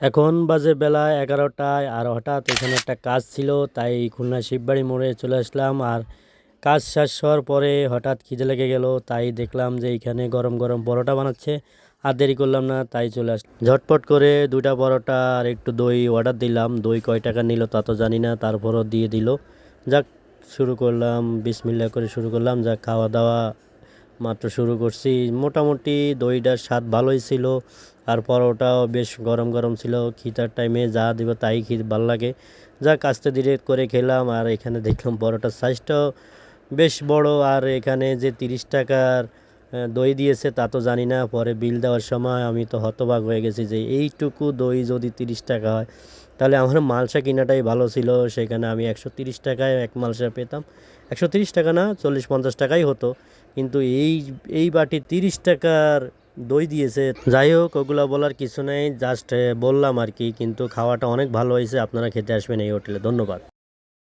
এখন বাজে বেলা এগারোটায় আর হঠাৎ এখানে একটা কাজ ছিল, তাই খুলনা শিববাড়ি মোড়ে চলে আসলাম। আর কাজ শেষ হওয়ার পরে হঠাৎ খিদে লেগে গেল, তাই দেখলাম যে এইখানে গরম গরম পরোটা বানাচ্ছে। আর দেরি করলাম না, তাই চলে আস ঝটপট করে দুইটা পরোটা আর একটু দই অর্ডার দিলাম। দই কয় টাকা নিল তা তো জানি না, তারপরও দিয়ে দিল। যাক, শুরু করলাম বিসমিল্লা করে শুরু করলাম। যাক খাওয়া দাওয়া মাত্র শুরু করছি। মোটামুটি দইটার স্বাদ ভালোই ছিল, আর পরোটাও বেশ গরম গরম ছিল। খিতার টাইমে যা দিব তাই খিদ ভালো লাগে। যা কাস্তে ধীরে করে খেলাম, আর এখানে দেখলাম পরোটার সাইজটাও বেশ বড়, আর এখানে যে তিরিশ টাকার দই দিয়েছে, তা তো জানি না। পরে বিল দেওয়ার সময় আমি তো হতবাক হয়ে গেছি যে এইটুকু দই যদি তিরিশ টাকা হয়, তাহলে আমার মালসা কিনাটাই ভালো ছিল। সেখানে আমি একশো তিরিশ টাকায় এক মালসা পেতাম। একশো তিরিশ টাকা না চল্লিশ পঞ্চাশ টাকাই হতো। কিন্তু এই এই বাটি তিরিশ টাকার দই দিয়েছে। যাই হোক, ওগুলো বলার কিছু নেই জাস্ট বললাম আর কি। কিন্তু খাওয়াটা অনেক ভালো হয়েছে। আপনারা খেতে আসবেন এই হোটেলে। ধন্যবাদ।